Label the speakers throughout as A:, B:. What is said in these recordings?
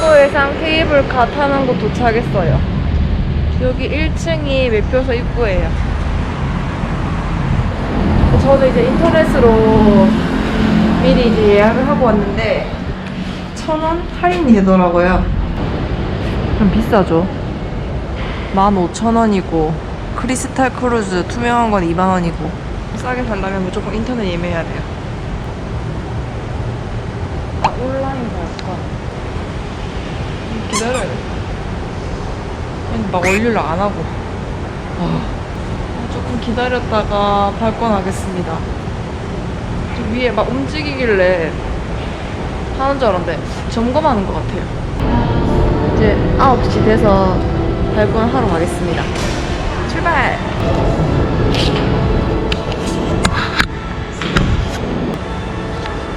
A: 송도해상 케이블카 타는 곳 도착했어요. 여기 1층이 매표소 입구예요. 저는 이제 인터넷으로 미리 이제 예약을 하고 왔는데 천 원 할인이 되더라고요. 좀 비싸죠. 15,000원이고 크리스탈 크루즈 투명한 건 2만원이고 싸게 살려면 무조건 인터넷 예매해야 돼요. 아, 온라인 발권. 기다려야 돼. 막 원료를 안 하고. 아, 조금 기다렸다가 발권하겠습니다. 저 위에 막 움직이길래 하는 줄 알았는데 점검하는 것 같아요. 이제 9시 돼서 발권하러 가겠습니다. 출발!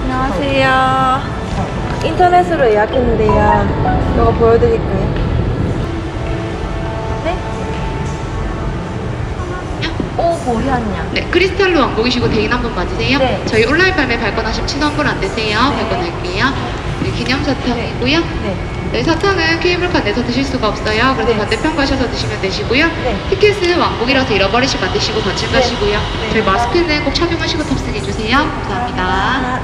A: 안녕하세요. 인터넷으로 예약했는데요. 이거 보여드릴까요? 네? 오, 고현양.
B: 네, 크리스탈로 왕복이시고 대인 한 분 맞으세요?
A: 네.
B: 저희 온라인 발매 발권하시면 친환불 안 되세요. 발권할게요. 네, 기념 사탕이고요.
A: 네.
B: 네, 사탕은 케이블카 내서 드실 수가 없어요. 그래서
A: 네.
B: 반대편 가셔서 드시면 되시고요.
A: 네.
B: 티켓은 왕복이라서 잃어버리시면 안 되시고 거칠
A: 네.
B: 가시고요.
A: 네.
B: 저희 마스크는 꼭 착용하시고 탑승해 주세요. 감사합니다.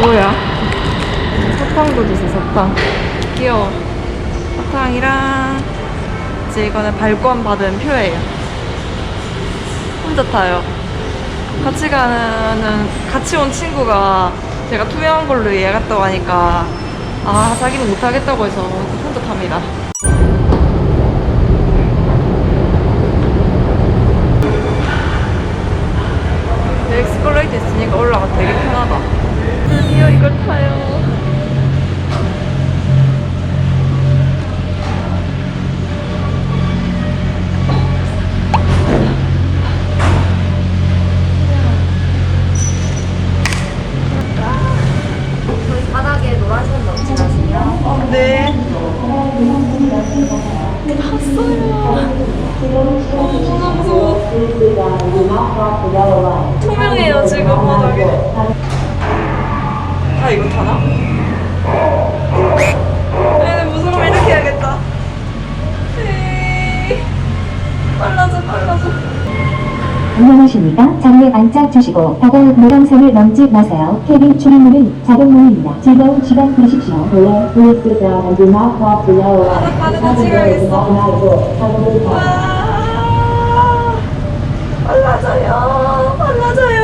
A: 뭐야? 사탕도 주세요, 사탕. 귀여워. 사탕이랑, 이제 이거는 발권 받은 표예요. 혼자 타요. 같이 가는, 같이 온 친구가 제가 투명한 걸로 예약했다고 하니까, 아, 자기는 못하겠다고 해서 혼자 탑니다.
C: 노란색 넘치나시요
A: 어, 네. 탔어요. 너무 무서워. 투명해요, 지금 바닥에. 아, 이거 타나?
D: 안녕하십니까. 자리에 앉아 주시고 바다 노랑선을 넘지 마세요. 캐빈 출입문은 자동문입니다. 즐거운 시간 되십시오.
A: 와, 빨라져요, 빨라져요.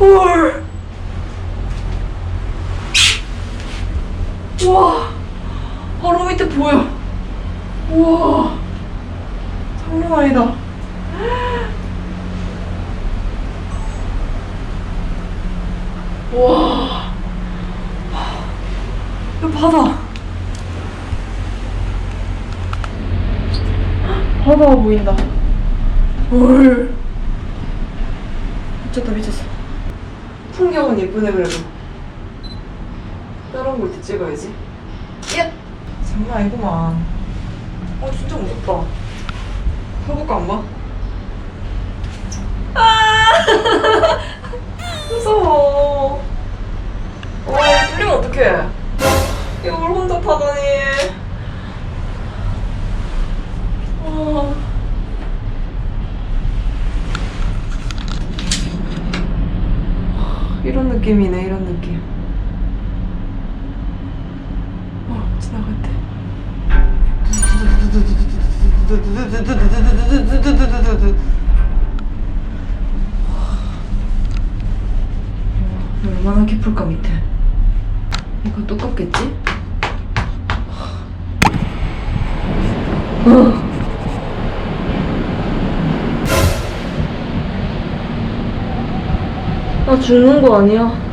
A: 헐. 우와. 바로 밑에 보여. 우와. 장난 아니다. 우와. 이거 바다. 바다가 보인다. 헐. 미쳤다, 미쳤어. 풍경은 예쁘네, 그래도. 다른 걸때 찍어야지. 예! 장난 아니구만. 어, 진짜 무섭다. 타볼까, 엄마? 아! 무서워. 와, 이거 뚫리면 어떡해. 이걸 혼자 타다니. 와. 이런 느낌이네, 이런 느낌. 어, 지나갈 때. 얼마나 깊을까 밑에 이거 두껍겠지? 죽는 거 아니야?